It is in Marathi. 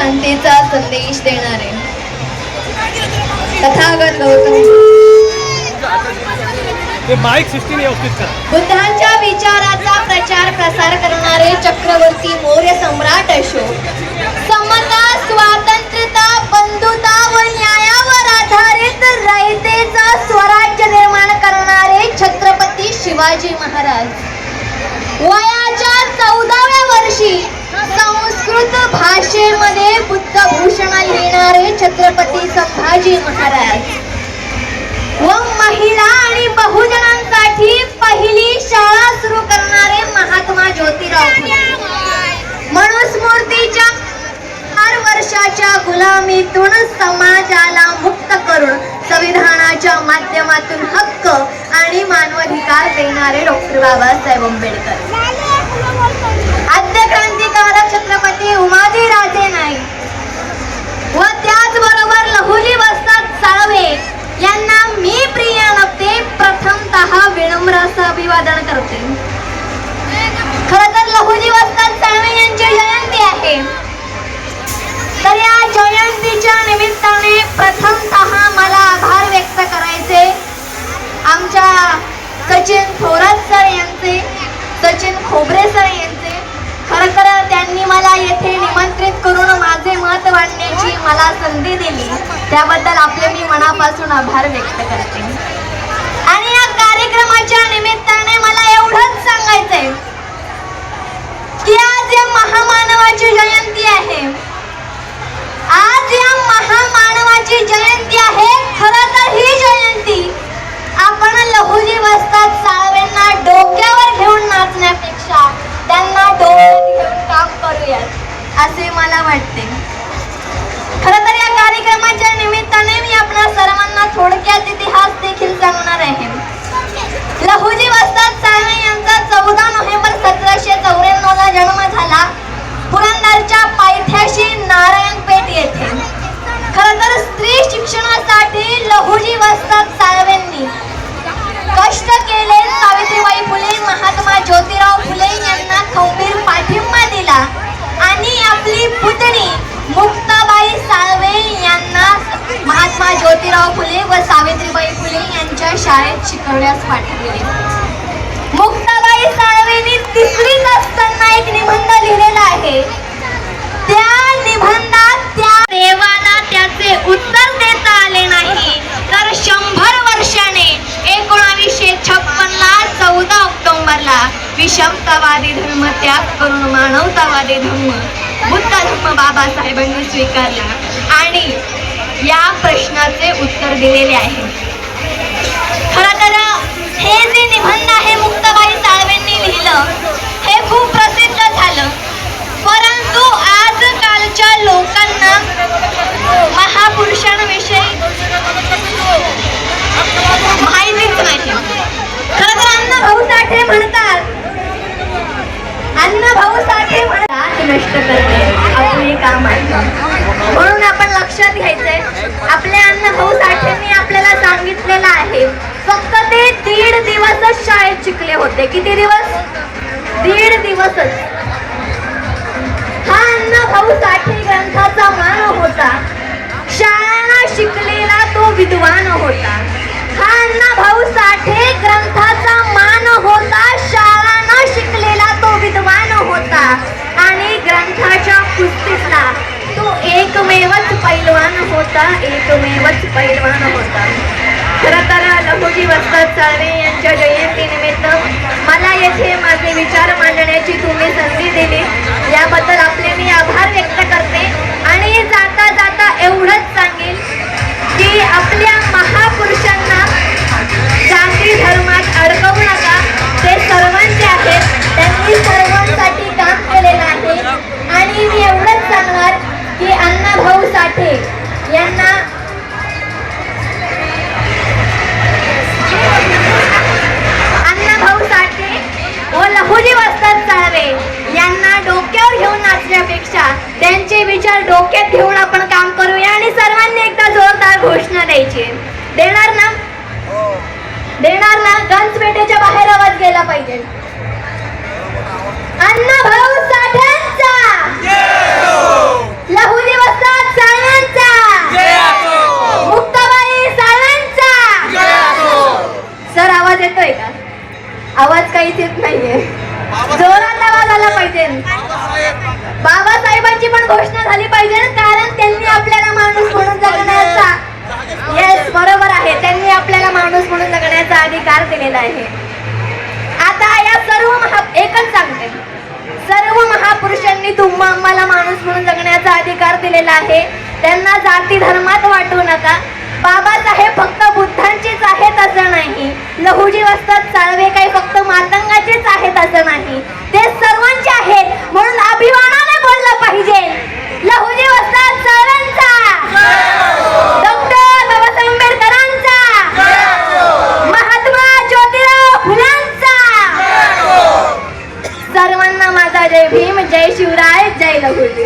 शांतीचा संदेश देणारे. तथागत गौतम बुद्धांच्या विचाराचा प्रचार प्रसार करणारे चक्रवर्ती मौर्य सम्राट अशोक. समता स्वातंत्र्यता बंधुता व न्यायावर आधारित रयतेचा स्वराज्य निर्माण करणारे छत्रपती शिवाजी महाराज. वयाच्या चौदाव्या वर्षी संस्कृत भाषेमध्ये बुद्धभूषण लिहिणारे छत्रपती संभाजी महाराज. व महिला आणि बहुजनांसाठी पहिली शाळा सुरू करणारे महात्मा ज्योतिराव मनुस्मृतीच्या चार वर्षाच्या गुलामीतून समाजाला मुक्त करून संविधानाच्या माध्यमातून हक्क आणि मानवाधिकार देणारे डॉक्टर बाबासाहेब आंबेडकर. आद्य क्रांतिकारक छत्रपती उमाजी राजे नाईक. व त्याचबरोबर लहुली वस्ताद साळवे. यांना मी प्रिया नव्हते प्रथमतः विनम्र असं अभिवादन करते. खर तर लहुजी वस्ताद साळवे यांची जयंती आहे. तर या जयंतीच्या निमित्ताने प्रथमतः मला आभार व्यक्त करायचे. आमच्या सचिन थोरात सर यांचे सचिन खोबरे सर यांचे खरं तर त्यांनी मला येथे निमंत्रित करून माझे मत मांडण्याची मला संधी दिली. त्याबद्दल आपले मी मनापासून आभार व्यक्त करते. आणि या कार्यक्रमाच्या निमित्ताने मला एवढंच सांगायचंय की आज या महामानवाची जयंती आहे. आज या महामानवाची जयंती आहे खरं तर ही जयंती आपण लहुजी वस्तात साळवेंना डोक्यावर घेऊन नाचण्या सतराशे चौऱ्याण्णव ला जन्म झाला. पुरंदरच्या पायथ्याशी नारायणपेठ येथे. खर तर स्त्री शिक्षणासाठी लहुजी वस्तात साळवेंनी. कष्ट केले सावित्रीबाई फुले महात्मा ज्योतिराव फुले यांना खंबीर पाठिंबा दिला. आणि आपली पुतणी मुक्ताबाई साळवे यांना महात्मा ज्योतिराव फुले व सावित्रीबाई फुले यांच्या शाळेत शिकवण्यास पाठवले तिसरीत असताना एक निबंध लिहिलेला आहे. त्या निबंधात त्या देवाला त्याचे उत्तर देता आले नाही. तर शंभर वर्षाने एकोणावीसशे छप्पन चौदा ऑक्टोबरला विषमतावादी धर्म त्याग करून मानवतावादी धर्म बुद्ध धर्म बाबासाहेबांनी स्वीकारला आणि या प्रश्नाचे उत्तर दिलेले आहे. खरं तर हे जे निबंध आहे मुक्तबाईचा साळवेंनी हे खूप प्रसिद्ध झालं. परंतु आजकालच्या लोकांना महापुरुषांविषयी माहितीच नाही. खरं तर अण्णा भाऊ साठे म्हणतात. अण्णा भाऊ साठे म्हणतात नष्ट करणे आपले काम आहे. म्हणून आपण लक्षात घ्यायचंय. आपल्या अण्णा भाऊ साठेंनी आपल्याला सांगितलेलं आहे फक्त ते दीड दिवसच शाळेत शिकले होते. किती दिवस? दीड दिवसच. हा अण्णा भाऊ साठे ग्रंथाचा मान होता. शाळांना शिकलेला तो विद्वान होता. हा अण्णा भाऊ साठे ग्रंथाचा मान होता. शाळांना शिकलेला तो विद्वान होता. आणि ग्रंथाच्या कुस्तीतला तो एकमेवच पैलवान होता. एकमेवच पैलवान होता. खरं तर लहुजी वस्ताद साळवे यांच्या अधिकार दिलेला आहे. आता या सर्व महा एकच सांगते. सर्व महापुरुषांनी तुम्हा आम्हाला माणूस म्हणून जगण्याचा अधिकार दिलेला आहे. त्यांना जाती धर्मात वाटू नका. बाबासाहेब फक्त बुद्धांचेच आहेत असं नाही. लहुजी वस्तात चालवे काही फक्त मातंगाचेच आहेत असं नाही जय भीम जय शिवराय जय लघुजी